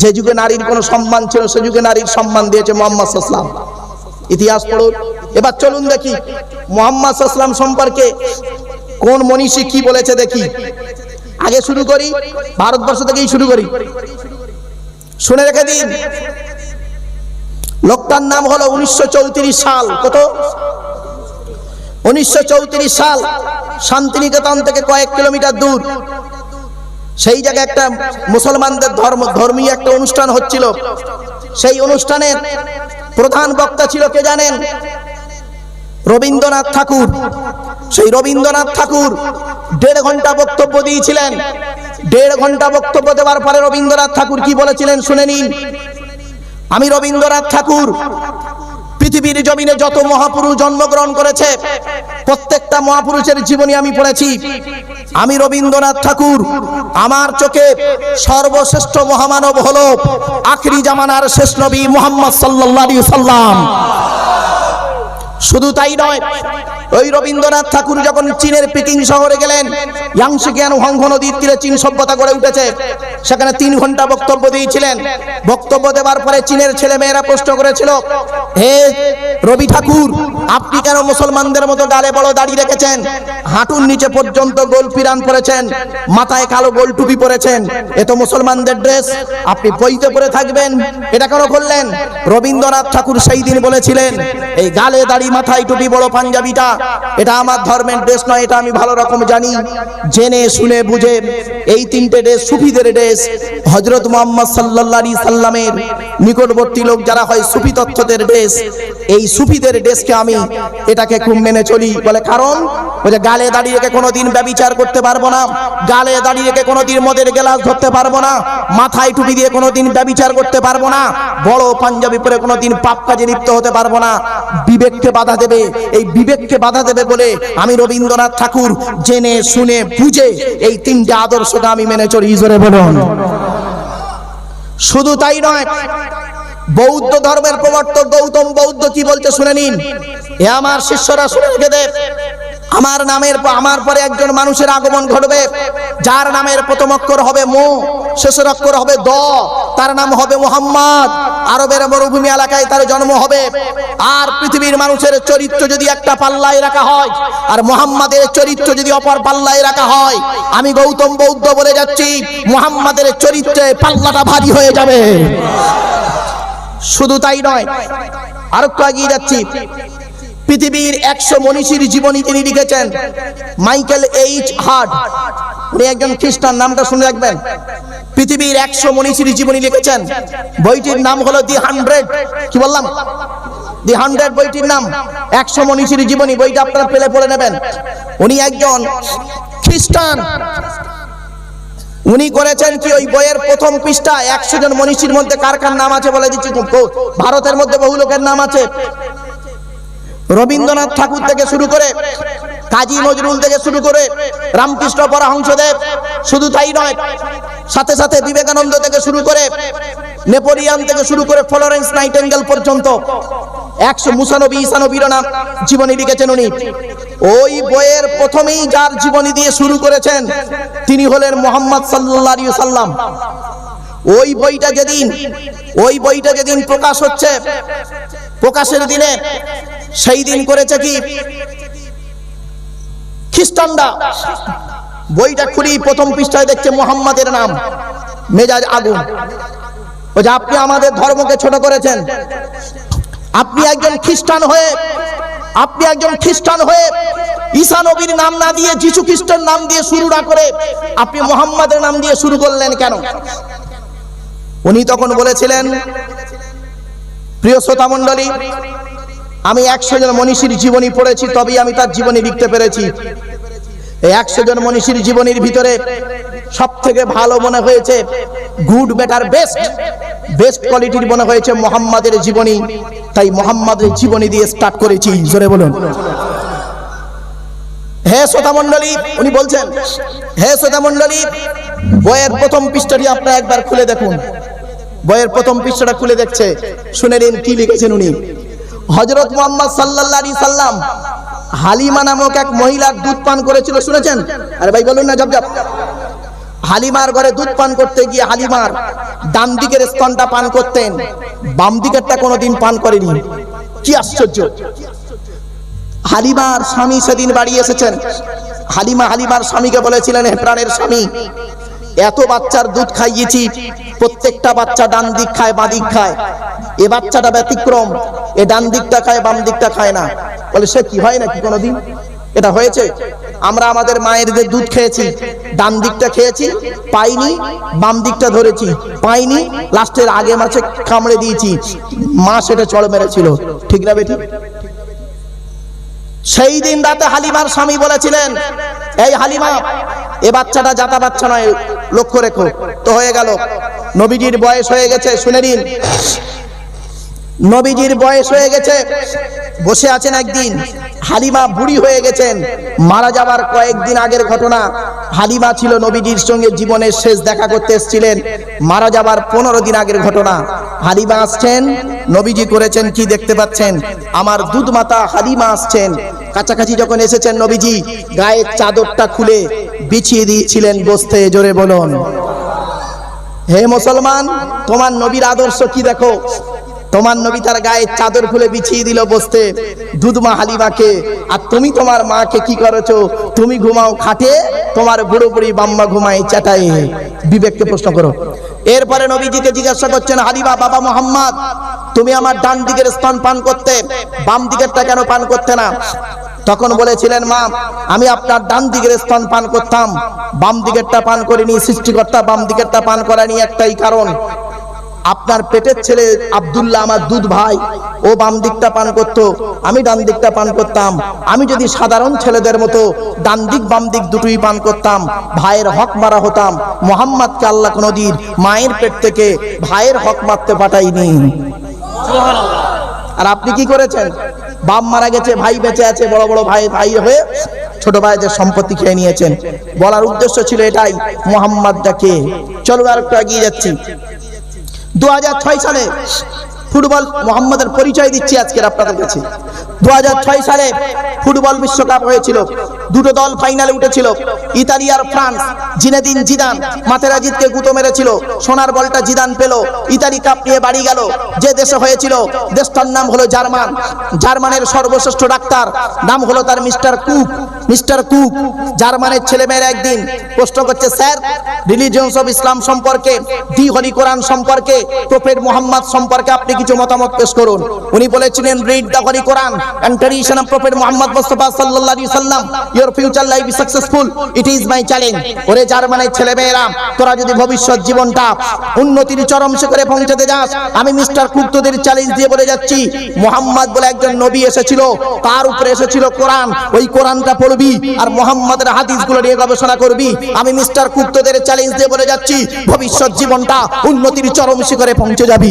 যে যুগে নারীর কোনো সম্মান ছিল, সে যুগে নারীর সম্মান দিয়েছে মোহাম্মদ ইতিহাস পড়ুন। এবার চলুন দেখি, মোহাম্মদ সাল্লাম সম্পর্কে কোন মনীষী কি বলেছে দেখি। আগে শুরু করি, ভারতবর্ষ থেকেই শুরু করি। শুনে রেখে দিন। লোকটার নাম হলো উনিশশো চৌত্রিশ সাল, কত? উনিশশো চৌত্রিশ সাল, শান্তিনিকেতন থেকে কয়েক কিলোমিটার দূর। সেই জায়গায় একটা মুসলমানদের ধর্ম, ধর্মীয় একটা অনুষ্ঠান হচ্ছিল। সেই অনুষ্ঠানের প্রধান বক্তা ছিল কে জানেন? রবীন্দ্রনাথ ঠাকুর। সেই রবীন্দ্রনাথ ঠাকুর দেড় ঘণ্টা বক্তব্য দিয়েছিলেন। দেড় ঘণ্টা বক্তব্য দেওয়ার পরে রবীন্দ্রনাথ ঠাকুর কি বলেছিলেন শুনে নিন। আমি রবীন্দ্রনাথ ঠাকুর পৃথিবীর জমিনে যত মহাপুরুষ জন্মগ্রহণ করেছে, প্রত্যেকটা মহাপুরুষের জীবনী আমি পড়েছি। আমি রবীন্দ্রনাথ ঠাকুর, আমার চোখে সর্বশ্রেষ্ঠ মহামানব হল আখরি জামানার শেষ নবী মোহাম্মদ সাল্লাহ সাল্লাম শুধু তাই নয় ওই রবীন্দ্রনাথ ঠাকুর যখন চীনের পিকিং শহরে গেলেন ইয়াংশিকিয়ান হংহ নদীর তীরে চীন সভ্যতা গড়ে উঠেছে। সেখানে তিন ঘণ্টা বক্তব্য দিয়েছিলেন। বক্তব্য দেওয়ার পরে চীনের ছেলে মেয়েরা প্রশ্ন করেছিল, হে রবি ঠাকুর, আপনি কেন মুসলমানদের মতো গালে বড় দাড়ি রেখেছেন? হাঁটুর নিচে পর্যন্ত গোল পিরান পরেছেন মাথায় কালো গোল টুপি পরেছেন এ তো মুসলমানদের ড্রেস, আপনি বইতে পরে থাকবেন। এটা কেন করলেন? রবীন্দ্রনাথ ঠাকুর সেই দিন বলেছিলেন, এই গালে দাড়ি, মাথায় টুপি, বড় পাঞ্জাবিটা এটা আমার ধর্মের ড্রেস নয়, এটা আমি ভালো রকম জানি। জেনে, শুনে, বুঝে এই তিনটে ড্রেস সুফিদের ড্রেস। হজরত মোহাম্মদ সাল্লাল্লাহু সাল্লামের নিকটবর্তী লোক যারা হয় সুফি তত্ত্বদের ড্রেস, এই সুফিদের ড্রেসকে আমি এটাকে খুব মেনে চলি। বলে কারণ? বলে গালে দাঁড়িয়ে কোনোদিন ব্যবিচার করতে পারব না, গালে দাঁড়িয়ে কোনোদিন মদের গ্লাস ধরতে পারব না, মাথায় টুপি দিয়ে কোনোদিন ব্যবিচার করতে পারব না, বড় পাঞ্জাবি পরে কোনোদিন পাপ কাজে লিপ্ত হতে পারব না। বিবেককে বাধা দেবে, এই বিবেককে বাধা দেবে বলে আমি রবীন্দ্রনাথ ঠাকুর জেনে, শুনে, বুঝে এই তিনটে আদর্শটা আমি মেনে চলি। জোরে বলুন। শুধু তাই নয়, বৌদ্ধ ধর্মের প্রবর্তক গৌতম বৌদ্ধ কি বলতে শুনে নিন। এ আমার শিষ্যরা শুনে রেখে দেব আমার নামের আমার পরে একজন মানুষের আগমন ঘটবে, যার নামের প্রথম অক্ষর হবে মো। শেষের অক্ষর হবে দ, তার নাম হবে মোহাম্মদ। আরবের মরুভূমি এলাকায় তার জন্ম হবে। আর পৃথিবীর মানুষের চরিত্র যদি একটা পাল্লায় রাখা হয়, আর মোহাম্মদের চরিত্র যদি অপর পাল্লায় রাখা হয়, আমি গৌতম বৌদ্ধ বলে যাচ্ছি, মোহাম্মদের চরিত্রে পাল্লাটা ভারী হয়ে যাবে। শুধু তাই নয় আর একটু এগিয়ে যাচ্ছি। পৃথিবীর একশো মনীষীর জীবনী তিনি লিখেছেন, মাইকেল এইচ হার্ট। উনি একজন খ্রিস্টান, নামটা শুনে রাখবেন। পৃথিবীর একশো মনীষীর জীবনী লিখেছেন। বইটির নাম হলো দি হান্ড্রেড কি বললাম? দি হান্ড্রেড বইটির নাম। একশো মনীষীর জীবনী। বইটা আপনারা পেলে পড়ে নেবেন। উনি একজন খ্রিস্টান। উনি করেছেন কি? ওই বইয়ের প্রথম পৃষ্ঠা একশো জন মনীষীর মধ্যে কার কার নাম আছে বলে দিচ্ছি ভারতের মধ্যে বহু লোকের নাম আছে। রবীন্দ্রনাথ ঠাকুর থেকে শুরু করে, কাজী নজরুল থেকে শুরু করে, রামকৃষ্ণ পরহংসদেব। শুধু তাই নয় সাথে সাথে বিবেকানন্দ থেকে শুরু করে নেপোলিয়ান থেকে শুরু করে ফ্লোরেন্স নাইটেঙ্গেল পর্যন্ত একশো মুসানবী ইসানবীর নাম জীবনী লিখেছেন উনি। ওই বইয়ের প্রথমেই যার জীবনী দিয়ে শুরু করেছেন, তিনি হলেন মোহাম্মদ সাল্লাল্লাহু সাল্লাম ওই বইটা যেদিন, ওই বইটা যেদিন প্রকাশ হচ্ছে, প্রকাশের দিনে, সেই দিন করেছে কি? খ্রিস্টানরা। বইটা খুলি, প্রথম পৃষ্ঠায় দেখছে মোহাম্মদের নাম, মেজাজ আগুন। যে আপনি আমাদের ধর্মকে ছোট করেছেন। আপনি একজন খ্রিস্টান হয়ে, আপনি একজন খ্রিস্টান হয়ে ঈসা নবীর নাম না দিয়ে, যিশু খ্রিস্টের নাম দিয়ে শুরু না করে আপনি মোহাম্মদের নাম দিয়ে শুরু করলেন কেন? উনি তখন বলেছিলেন, প্রিয় শ্রোতা মণ্ডলী, আমি একশো জন মনীষীর জীবনী পড়েছি, তবেই আমি তার জীবনী লিখতে পেরেছি। এই একশো জন মনীষীর জীবনীর ভিতরে সব থেকে ভালো মনে হয়েছে গুড বেটার বেস্ট বেস্ট কোয়ালিটির মনে হয়েছে মোহাম্মদের জীবনী। তাই মোহাম্মদের জীবনী দিয়ে স্টার্ট করেছি। জোরে বলুন। হে শ্রোতা মণ্ডলী, উনি বলছেন, হে শ্রোতা মণ্ডলী, বইয়ের প্রথম পৃষ্ঠাটি আপনারা একবার খুলে দেখুন। বইয়ের প্রথম পৃষ্ঠাটা খুলে দেখছে। শুনে নিন কি লিখেছেন উনি। হজরত মোহাম্মদ সাল্লাল্লাহু সাল্লাম হালিমা নামক এক মহিলার দুধ পান করেছিল, শুনেছেন? আরে ভাই, বলুন না জব জব হালিমার ঘরে দুধ পান করতে গিয়ে হালিমার ডান দিকের স্তনটা পান করতেন। বাম দিকেরটা কোনোদিন পান করেনি। কি আশ্চর্য। হালিমার স্বামী সেদিন বাড়ি এসেছেন। হালিমা হালিমার স্বামীকে বলেছিলেন, হে প্রাণের স্বামী, এত বাচ্চার দুধ খাইয়েছি, প্রত্যেকটা বাচ্চা ডান দিক খায়, বাঁ দিক খায়। এ বাচ্চাটা ব্যতিক্রম, এ ডান দিকটা খায়, বাম দিকটা খায় না। বলে, সে কি হয় নাকি কোনোদিন? এটা হয়েছে, আমরা আমাদের মায়ের যে দুধ খেয়েছি, ডান দিকটা খেয়েছি, পাইনি, বাম দিকটা ধরেছি, পাইনি, লাস্টের আগে মাছে কামড়ে দিয়েছি, মা সেটা চড় মেরেছিল। ঠিক না বেটি? সেই দিন রাতে হালিমার স্বামী বলেছিলেন, এই হালিমা, এ বাচ্চাটা জাতা বাচ্চা নয়, লক্ষ্য রেখো, তো হয়ে গেল। নবীজির বয়স হয়ে গেছে, শুনে নিন। নবীজির বয়স হয়ে গেছে বসে আছেন একদিন। হালিমা বুড়ি হয়ে গেছেন। মারা যাবার কয়েকদিন আগের ঘটনা। হালিমা ছিল নবীজির সঙ্গে জীবনের শেষ দেখা করতে এসেছিলেন। মারা যাবার পনেরো দিন আগের ঘটনা। হালিমা আসছেন। নবীজি করেছেন কি দেখতে পাচ্ছেন? আমার দুধ মাতা হালিমা আসছেন। কাছাকাছি যখন এসেছেন নবীজি, গায়ের চাদরটা খুলে বিছিয়ে দিয়েছিলেন বসতে। জোরে বলুন। হে মুসলমান, তোমার নবীর আদর্শ কি দেখো? তোমার নবী তার গায়ে চাদর খুলে বিছিয়ে দিল বসতে। দুধমা হালিমাকে, আর তুমি তোমার মাকে কি করেছ? তুমি ঘুমাও খাটে, তোমার বুড়ো বুড়ি বাম্মা ঘুমায় চাটাই বিবেককে প্রশ্ন করো। এরপরে নবীজিকে জিজ্ঞাসা করছেন, হালিমা, বাবা মোহাম্মদ, তুমি আমার ডান দিকের স্থান পান করতে, বাম দিকেরটা কেন পান করতে না? তখন বলেছিলেন, মা, আমি আপনার ডান দিকের স্থান পান করতাম, বাম দিকেরটা পান করিনি, সৃষ্টিকর্তা বাম দিকেরটা পান করানি একটাই কারণ। আপনার পেটের ছেলে আব্দুল্লাহ আমার দুধ ভাই, ও বাম দিকটা পান করত, আমি ডান দিকটা পান করতাম। আমি যদি সাধারণ ছেলেদের মতো ডান দিক বাম দিক দুটোই পান করতাম, ভাইয়ের হক মারা হতাম, মোহাম্মদকে আল্লাহ নদীর মায়ের পেট থেকে ভাইয়ের হক মারতে পাঠাইনি আর আপনি কি করেছেন? বাপ মারা গেছে, ভাই বেঁচে আছে, বড় বড় ভাই ভাই হয়ে ছোট ভাইদের সম্পত্তি খেয়ে নিয়েছেন। বলার উদ্দেশ্য ছিল এটাই মোহাম্মদটাকে চলো আর একটু এগিয়ে যাচ্ছি। দু হাজার ছয় সালে ফুটবল মোহাম্মদের পরিচয় দিচ্ছি আজকের আপনাদের কাছে। দু হাজার ছয় সালে ফুটবল বিশ্বকাপ হয়েছিল। দুটো দল ফাইনালে উঠেছিল। ইতালি আর ফ্রান্স। জিনেদিন জিদান মাতেরাজিদকে গুঁতো মেরেছিল। সোনার বলটা জিদান পেল। ইতালি কাপ নিয়ে বাড়ি গেল। যে দেশে হয়েছিল, দেশটার নাম হলো জার্মান। জার্মানের সর্বশ্রেষ্ঠ ডাক্তার। নাম হলো তার মিস্টার কুক। মিস্টার কুক, জার্মানের ছেলেমেয়েরা একদিন প্রশ্ন করছে, স্যার রিলিজিয়ন্স অফ ইসলাম সম্পর্কে, দি হলি কোরআন সম্পর্কে, প্রফেট মোহাম্মদ সম্পর্কে আপনি কিছু মতামত পেশ করুন। উনি বলেছিলেন read the holy Quran and tradition of prophet Muhammad Mustafa সাল্লাল্লাহু আলাইহি সাল্লাম your future life is successful it is my challenge ওরে জার্মানের ছেলেমেয়েরা, তোরা যদি ভবিষ্যৎ জীবনটা উন্নতির চরম শিখরে পৌঁছাতে যাস, আমি মিস্টার কুক চ্যালেঞ্জ দিয়ে বলে যাচ্ছি, মোহাম্মদ বলে একজন নবী এসেছিল, তার উপরে এসেছিল কোরআন, ওই কোরআনটা পড়বি আর মোহাম্মদের হাদিসগুলো নিয়ে গবেষণা করবি। আমি মিস্টার কুক চ্যালেঞ্জ দিয়ে বলে যাচ্ছি, ভবিষ্যৎ জীবনটা উন্নতির চরম শিখরে পৌঁছে যাবি।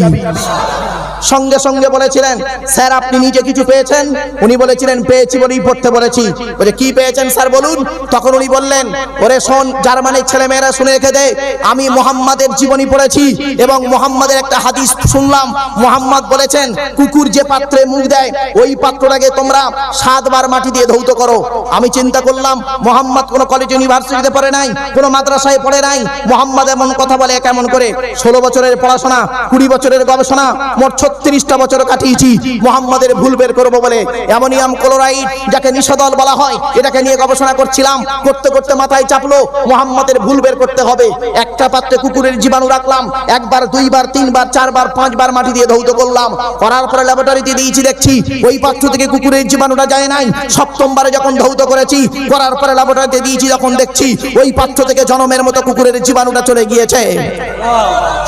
সঙ্গে সঙ্গে বলেছিলেন, স্যার, আপনি নিজে কিছু পেয়েছেন? উনি বলেছিলেন, পেয়েছি বলেই পড়তে বলেছি। বলে, কি পেয়েছেন, স্যার, বলুন? তখন উনি বললেন, ওরে শোন, জার্মানির ছেলেমেয়েরা শুনে রেখে দে, আমি মোহাম্মদের জীবনী পড়েছি এবং মোহাম্মদের একটা হাদিস শুনলাম। মোহাম্মদ বলেছেন, কুকুর যে পাত্রে মুখ দেয়, ওই পাত্রটাকে তোমরা সাতবার মাটি দিয়ে ধৌত করো। আমি চিন্তা করলাম, মোহাম্মদ কোনো কলেজ ইউনিভার্সিটিতে পড়ে নাই, কোনো মাদ্রাসায় পড়ে নাই। মোহাম্মদ এমন কথা বলে কেমন করে? ষোলো বছরের পড়াশোনা, কুড়ি বছরের গবেষণা, মোট ছত্রিশটা বছর কাটিয়েছি। মোহাম্মদের ভুল বের করব বলে অ্যামোনিয়াম ক্লোরাইড যাকে নিষদল বলা হয়, এটাকে নিয়ে গবেষণা করছিলাম। করতে করতে মাথায় চাপলো, মোহাম্মদের ভুল বের করতে হবে। একটা পাত্রে কুকুরের জীবাণু রাখলাম, একবার, দুইবার, তিনবার, চারবার, পাঁচবার মাটি দিয়ে ধৌত করলাম। করার পরে ল্যাবরেটরিতে দিয়েছি, দেখছি, ওই পাত্র থেকে কুকুরের জীবাণুটা যায় নাই। সপ্তমবারে যখন ধৌত করেছি, করার পরে ল্যাবরেটরিতে দিয়েছি যখন দেখছি ওই পাত্র থেকে জনমের মতো কুকুরের জীবাণুটা চলে গিয়েছে।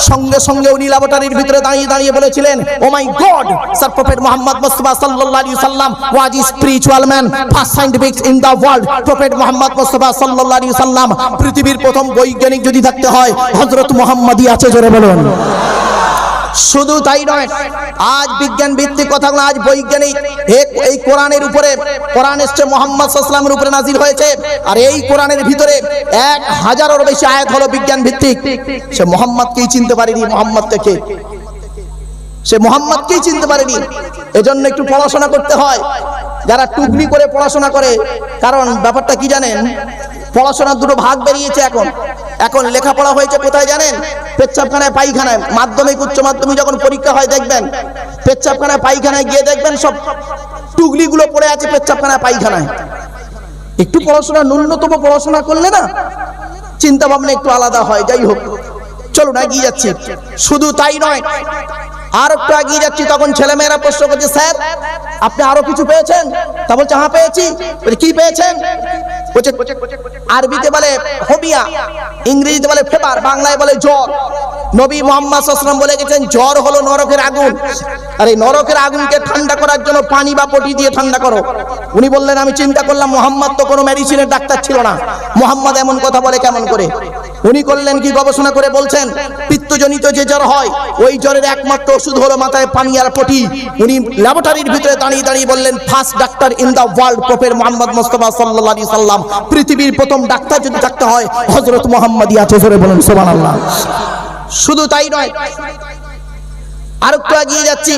সঙ্গে সঙ্গে উনি ল্যাবরেটরির ভিতরে দাঁড়িয়ে দাঁড়িয়ে বলেছিলেন ও my god sir prophet Muhammad Mustafa সাল্লাল্লাহু আলাইহি সাল্লাম was spiritual man first scientific in the world prophet Muhammad Mustafa সাল্লাল্লাহু আলাইহি সাল্লাম পৃথিবীর প্রথম বৈজ্ঞানিক যদি থাকতে হয় হযরত মুহাম্মদই আছে জোরে বলুন। শুধু তাই নয় আজ বিজ্ঞান ভিত্তিক কথাগুলো আজ বৈজ্ঞানিক এই কোরআনের উপরে কোরআন এসছে মোহাম্মদ সাল্লামের উপরে নাজির হয়েছে আর এই কোরআনের ভিতরে এক হাজারের বেশি আয়াত হলো বিজ্ঞান ভিত্তিক সে মোহাম্মদকেই চিনতে পারেনি মোহাম্মদ থেকে সে মোহাম্মদকেই চিনতে পারেনি। এজন্য একটু পড়াশোনা করতে হয়। যারা টুকলি করে পড়াশোনা করে, কারণ ব্যাপারটা কি জানেন? পড়াশোনার দুটো ভাগ বেরিয়েছে এখন। এখন লেখাপড়া হয়েছে কোথায় জানেন? পেচ্ছাপখানায় পায়খানায়। মাধ্যমিক, উচ্চ মাধ্যমিক যখন পরীক্ষা হয়, দেখবেন, পেচ্ছাপখানায় পায়খানায় গিয়ে দেখবেন সব টুগলিগুলো পড়ে আছে পেচ্ছাপখানায় পায়খানায়। একটু পড়াশোনা, ন্যূনতম পড়াশোনা করলে না চিন্তা ভাবনা একটু আলাদা হয়। যাই হোক, চলুন, এগিয়ে যাচ্ছি। শুধু তাই নয় আর একটু এগিয়ে যাচ্ছি, তখন ছেলেমেয়েরা প্রশ্ন করছে, স্যার, আপনি আরও কিছু পেয়েছেন? তা বলছে হ্যাঁ পেয়েছি। কি পেয়েছেন? আরবিতে বলে হবিয়া ইংরেজিতে বলে ফেবার, বাংলায় বলে জ্বর। নবী মোহাম্মদ সাল্লাম বলে গেছেন, জ্বর হলো নরকের আগুন। আর এই নরকের আগুনকে ঠান্ডা করার জন্য পানি বা পটি দিয়ে ঠান্ডা করো। উনি বললেন, আমি চিন্তা করলাম, মোহাম্মদ তো কোনো মেডিসিনের ডাক্তার ছিল না। মোহাম্মদ এমন কথা বলে কেমন করে? উনি করলেন কি, গবেষণা করে বলছেন পিত্তজনিত যে জ্বর হয়, ওই জ্বরের একমাত্র ওষুধ হলো মাথায় পানি আর পটি। উনি ল্যাবরেটরির ভিতরে দাঁড়িয়ে দাঁড়িয়ে বললেন first doctor in the world prophet Muhammad Mustafa আলাইহি সাল্লাম। পৃথিবীর প্রথম ডাক্তার যদি থাকতে হয় হজরত মোহাম্মদ আছে, জোরে বলেন, সুবহানাল্লাহ। শুধু তাই নয়, আরেকটু এগিয়ে যাচ্ছি।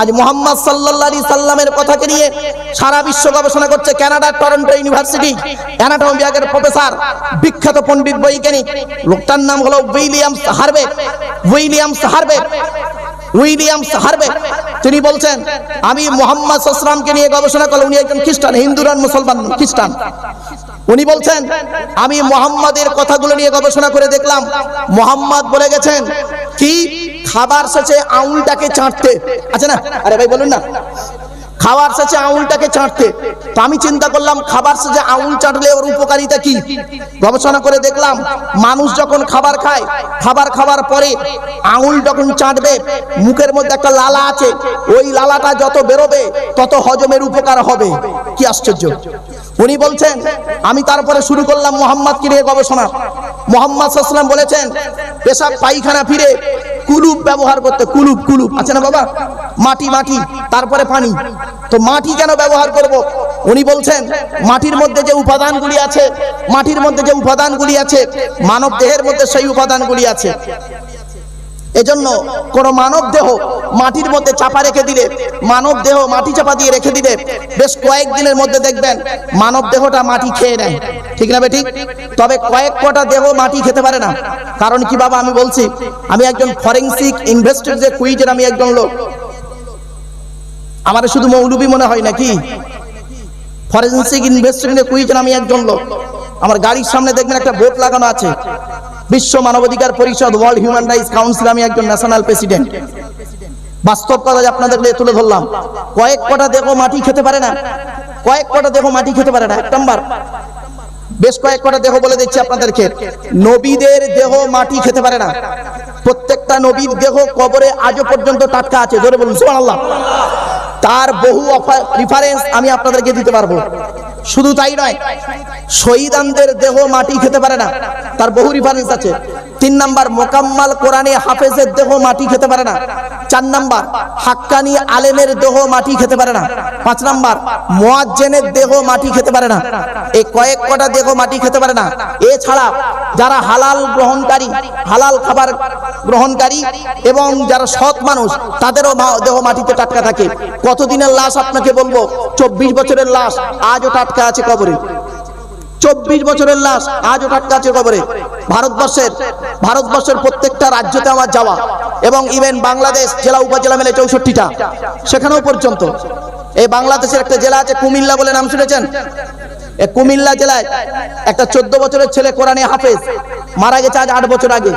আজ মোহাম্মদ সাল্লাল্লাহু সাল্লামের কথাকে নিয়ে সারা বিশ্ব গবেষণা করছে কানাডার টরন্টো ইউনিভার্সিটি। অ্যানাটমি বিভাগের প্রফেসর, বিখ্যাত পণ্ডিত বৈজ্ঞানিক লোকটার নাম হলো Williams Harvey. Williams Harvey. Williams Harvey. তিনি বলছেন, আমি মোহাম্মদ সাল্লামকে নিয়ে গবেষণা করলাম। উনি একজন খ্রিস্টান, হিন্দু নন মুসলমান খ্রিস্টান। উনি বলছেন, আমি মোহাম্মদের কথাগুলো নিয়ে গবেষণা করে দেখলাম। মোহাম্মদ বলে গেছেন কি খাবার শেষে আউলটাকে চাটতে? আচ্ছা না? আরে ভাই, বলুন না। খাবার শেষে আউলটাকে চাটতে। তো আমি চিন্তা করলাম, খাবার শেষে আউল চাটলে ওর উপকারিতা কি? গবেষণা করে দেখলাম, মানুষ যখন খাবার খায়, খাবার খাওয়ার পরে আঙুল যখন চাটবে, মুখের মধ্যে একটা লালা আছে। ওই লালাটা যত বেরোবে, তত হজমের উপকার হবে। কি আশ্চর্য। উনি বলছেন, আমি তারপরে শুরু করলাম মোহাম্মদকে নিয়ে গবেষণা। মোহাম্মদ সাল্লাম বলেছেন, পেশাব পায়খানা ফিরে কুলুপ ব্যবহার করতে কুলুপ কুলুপ। আছে না বাবা? মাটি মাটি, তারপরে পানি। তো মাটি কেন ব্যবহার করব? উনি বলছেন, মাটির মধ্যে যে উপাদানগুলি আছে, মাটির মধ্যে যে উপাদানগুলি আছে মানব দেহের মধ্যে সেই উপাদানগুলি আছে। এজন্য কোন মানব দেহ মাটির মধ্যে চাপা রেখে দিলে, মানব দেহ মাটি চাপা দিয়ে রেখে দিলে, বেশ কয়েকদিনের মধ্যে দেখবেন মানব দেহটা মাটি খেয়ে নেয়। ঠিক না ঠিক তবে কয়েক কটা দেহ মাটি খেতে পারে না। কারণ কি বাবা, আমি বলছি, আমি একজন ফরেন্সিক ইনভেস্টিগেট যে কুইজের আমি একজন লোক। আমার শুধু মৌলবি মনে হয় নাকি? ফরেন্সিক ইনভেস্টিগেশন কুইজের আমি একজন লোক। আমার গাড়ির সামনে দেখবেন একটা বোর্ড লাগানো আছে। বিশ্ব মানবাধিকার পরিষদ ওয়ার্ল্ড হিউম্যান রাইটস কাউন্সিল আমি একজন ন্যাশনাল প্রেসিডেন্ট বাস্তব কথা আপনাদের তুলে ধরলাম। কয়েক কটা দেখো মাটি খেতে পারে না। কয়েক কটা দেখো মাটি খেতে পারে না। এক নম্বর, বেশ কয়েক কটা দেহ বলে দিচ্ছি আপনাদেরকে। নবীদের দেহ মাটি খেতে পারে না। প্রত্যেকটা নবীর দেহ কবরে আজও পর্যন্ত টাটকা আছে। ধরে বলুন, সুবহানাল্লাহ। তার বহু রিফারেন্স আমি আপনাদেরকে দিতে পারব। শুধু তাই নয় শহীদানদের দেহ মাটি খেতে পারে না। তার বহু রিফারেন্স আছে। তিন নাম্বার, মোকাম্মাল কোরআনে হাফেজের দেহ মাটি খেতে পারে না। চার নাম্বার, হাক্কানি আলেমের দেহ মাটি খেতে পারে না। পাঁচ নাম্বার, মোয়াজ্জেনের দেহ মাটি খেতে পারে না। এই কয়েক কটা দেহ মাটি খেতে পারে না। এছাড়া যারা হালাল গ্রহণকারী, হালাল খাবার গ্রহণকারী এবং যারা সৎ মানুষ, তাদেরও দেহ মাটিতে টাটকা থাকে। কতদিনের লাশ আপনাকে বলব? চব্বিশ বছরের লাশ, আজও টাটকা আছে কবরে। চব্বিশ বছরের লাশ, আজও টাটকা আছে কবরে। ভারতবর্ষের ভারতবর্ষের প্রত্যেকটা রাজ্যতে আমার যাওয়া এবং ইভেন বাংলাদেশ জেলা উপজেলা মেলে চৌষট্টিটা, সেখানেও পর্যন্ত। এই বাংলাদেশের একটা জেলা আছে কুমিল্লা বলে নাম শুনেছেন? কুমিল্লা জেলায় একটা চোদ্দ বছরের ছেলে কোরআনে হাফেজ, মারা গেছে আজ আট বছর আগে।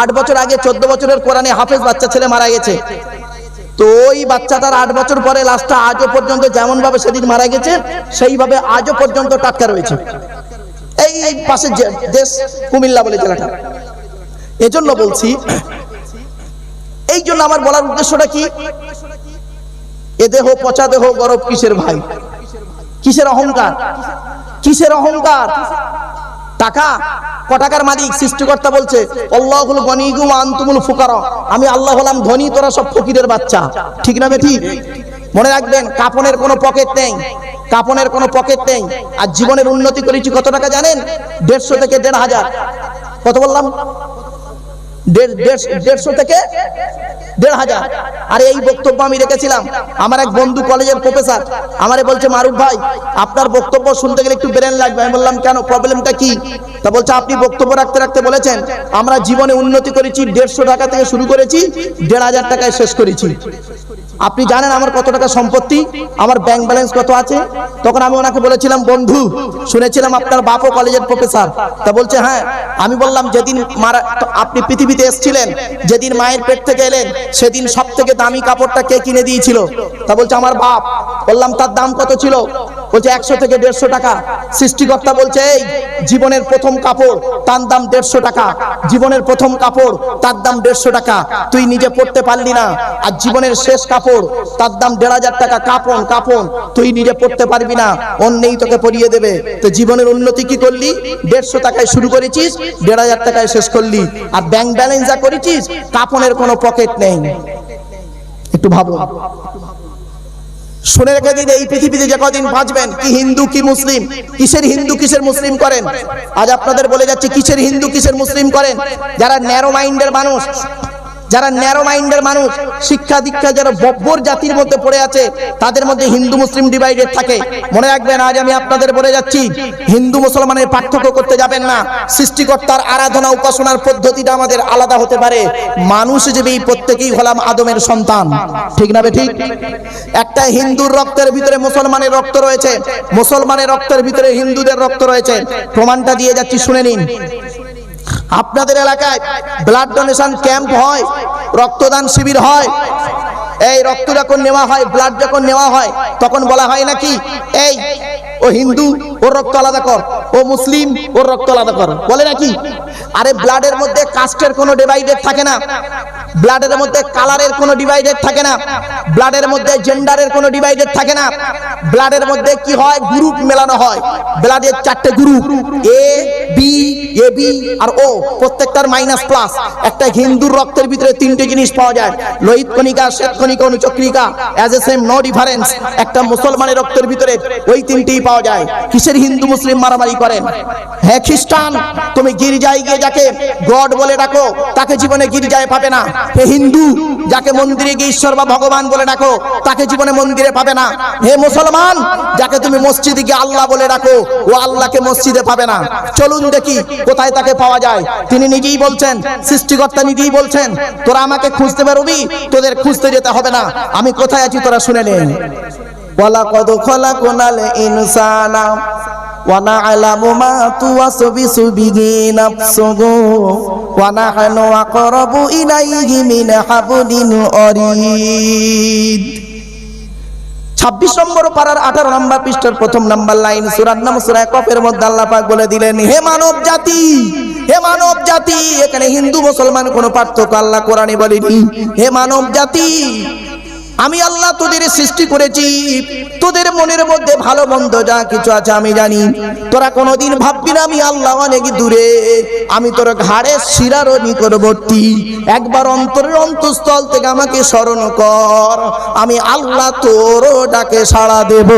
আট বছর আগে চোদ্দ বছরের কোরআনে হাফেজ বাচ্চা ছেলে মারা গেছে। তো ওই বাচ্চাটার আট বছর পরে লাশটা আজও পর্যন্ত যেমন ভাবে সেদিন মারা গেছে, সেইভাবে আজও পর্যন্ত টাটকা রয়েছে। এই যে- দেশ কুমিল্লা বলে জেলাটা। এজন্য বলছি এই জন্য আমার বলার উদ্দেশ্যটা কি? এ দেহ পচা দেহ গরব কিসের ভাই? কিসের অহংকার? কিসের অহংকার? টাকা? ক টাকার মালিক? সৃষ্টিকর্তা বলছে, আল্লাহুল গনিগু ওয়া আনতুমুল ফুকারা। আমি আল্লাহ হলাম ধনী, তোরা সব ফকিরের বাচ্চা। ঠিক না ঠিক মনে রাখবেন, কাপনের কোনো পকেট নেই, কাপনের কোনো পকেট নেই। আর জীবনের উন্নতি করেছি কত টাকা জানেন? দেড়শো থেকে দেড় হাজার। কত বললাম? দেড়- দেড়- দেড়শো থেকে দেড় হাজার। আর এই বক্তব্য আমি রেখেছিলাম। আমার এক বন্ধু কলেজের প্রফেসর, আমারে বলছে, মারুফ ভাই, আপনার বক্তব্য শুনতে গেলে একটু ব্রেন লাগবে। আমি বললাম, কেন? প্রবলেমটা কি? তা বলছে, আপনি বক্তব্য রাখতে রাখতে বলেছেন, আমরা জীবনে উন্নতি করেছি, দেড়শো টাকা থেকে শুরু করেছি, দেড় হাজার টাকায় শেষ করেছি। আপনি জানেন আমার কত টাকা সম্পত্তি? আমার ব্যাংক ব্যালেন্স কত আছে? তখন আমি ওনাকে বলেছিলাম, বন্ধু, শুনেছিলাম আপনার বাপও কলেজের প্রফেসর তা বলছে হ্যাঁ। আমি বললাম, যেদিন মারা আপনি পৃথিবীতে এসেছিলেন, যেদিন মায়ের পেট থেকে এলেন, সেদিন সব থেকে দামি কাপড়টা কে কিনে দিয়েছিল? তা বলছে, আমার বাপ। বললাম, তার দাম কত ছিল? বলছে একশো থেকে দেড়শো টাকা। সৃষ্টিকর্তা বলছে, এই জীবনের প্রথম কাপড়, তার দাম দেড়শো টাকা। জীবনের প্রথম কাপড়, তার দাম দেড়শো টাকা। তুই নিজে পড়তে পারলি না। আর জীবনের শেষ কাপড়, তার দাম দেড় হাজার টাকা। কাপড় কাপড়, তুই নিজে পড়তে পারবি না। অন্যই তোকে পরিয়ে দেবে। তো জীবনের উন্নতি কি করলি? দেড়শো টাকায় শুরু করেছিস, দেড় হাজার টাকায় শেষ করলি। আর ব্যাংক ব্যালেন্স যা করেছিস, কাপনের কোনো পকেট নেই। একটু ভাবো। শুনে রেখে দিন এই পৃথিবীতে যে কদিন বাঁচবেন, কি হিন্দু, কি মুসলিম, কিসের হিন্দু, কিসের মুসলিম করেন? আজ আপনাদের বলে যাচ্ছে, কিসের হিন্দু, কিসের মুসলিম করেন? যারা ন্যারো মাইন্ডের মানুষ যারা ন্যারো মাইন্ডের মানুষ, শিক্ষা দীক্ষা যারা বব্বর জাতির মধ্যে পড়ে আছে, তাদের মধ্যে হিন্দু মুসলিম ডিভাইডেড থাকে। মনে রাখবেন, আজ আমি আপনাদের বলে যাচ্ছি, হিন্দু মুসলমানের পার্থক্য করতে যাবেন না। সৃষ্টিকর্তার আরাধনা উপাসনার পদ্ধতিটা আমাদের আলাদা হতে পারে। মানুষ হিসেবে প্রত্যেকেই হলাম আদমের সন্তান। ঠিক না ঠিক? একটা হিন্দুর রক্তের ভিতরে মুসলমানের রক্ত রয়েছে, মুসলমানের রক্তের ভিতরে হিন্দুদের রক্ত রয়েছে। প্রমাণটা দিয়ে যাচ্ছি, শুনে নিন। আপনাদের এলাকায় ব্লাড ডোনেশন ক্যাম্প হয়, রক্তদান শিবির হয়, এই রক্ত যখন নেওয়া হয় ব্লাড যখন নেওয়া হয়, তখন বলা হয় নাকি, এই ও হিন্দু ওর রক্ত আলাদা কর। ও মুসলিম ওর রক্ত আলাদা কর। বলে নাকি? আরে ব্লাডের মধ্যে কাস্টের কোনো ডিভাইডেড থাকে না। ব্লাডের মধ্যে কালারের কোনো ডিভাইডেড থাকে না। ব্লাডের মধ্যে জেন্ডারের কোনো ডিভাইডেড থাকে না। ব্লাডের মধ্যে কি হয়? গ্রুপ মেলানো হয়। ব্লাডের চারটে group. A, B A, B R O. প্রত্যেকটার মাইনাস প্লাস। একটা হিন্দুর রক্তের ভিতরে তিনটে জিনিস পাওয়া যায়। লোহিত কণিকা, শ্বেত কণিকা, অনুচক্রিকা। As a same, no difference. একটা মুসলমানের রক্তের ভিতরে ওই তিনটেই পাওয়া যায়। কিসের হিন্দু, মুসলিম মারামারি করেন? হ্যাঁ খ্রিস্টান, তুমি গির্জায় গিয়ে যাকে গড বলে ডাকো, তাকে জীবনে গির্জায় পাবে না। হে হিন্দু, যাকে মন্দিরে গিয়ে ঈশ্বর বা ভগবান বলে ডাকো, তাকে জীবনে মন্দিরে পাবে না। হে মুসলমান, যাকে তুমি মসজিদে গিয়ে আল্লাহ বলে ডাকো, ও আল্লাহকে মসজিদে পাবে না। চলুন দেখি কোথায় তাকে পাওয়া যায়। তিনি নিজেই বলছেন, সৃষ্টিকর্তা নিজেই বলছেন, তোরা আমাকে খুঁজতে পারবি? তোদের খুঁজতে যেতে হবে না। আমি কোথায় আছি তোরা শুনে নে। ওয়ালাকাদ খলাকনাল ইনসানা ونعلم ما توسوس به نفسه ونحن أقرب إليه من حبل الوريد ছাব্বিশ নম্বর পাড়ার আঠারো নম্বর পৃষ্ঠার প্রথম নাম্বার লাইন সুরার নাম সুরায় কফের মধ্যে আল্লাহ পাক বলে দিলেন হে মানব জাতি হে মানব জাতি এখানে হিন্দু মুসলমান কোনো পার্থক্য আল্লাহ কোরআনে বলেনি হে মানব জাতি আমি আল্লাহ তোদের সৃষ্টি করেছি। তোদের মনের মধ্যে ভালো মন্দ যা কিছু আছে আমি জানি। তোরা কোনোদিন ভাববি না আমি আল্লাহ অনেক দূরে। আমি তোর ঘাড়ে শিরারও নিকটবর্তী। একবার অন্তরের অন্তঃস্থল থেকে আমাকে স্মরণ কর। আমি আল্লাহ তোর ডাকে সাড়া দেব।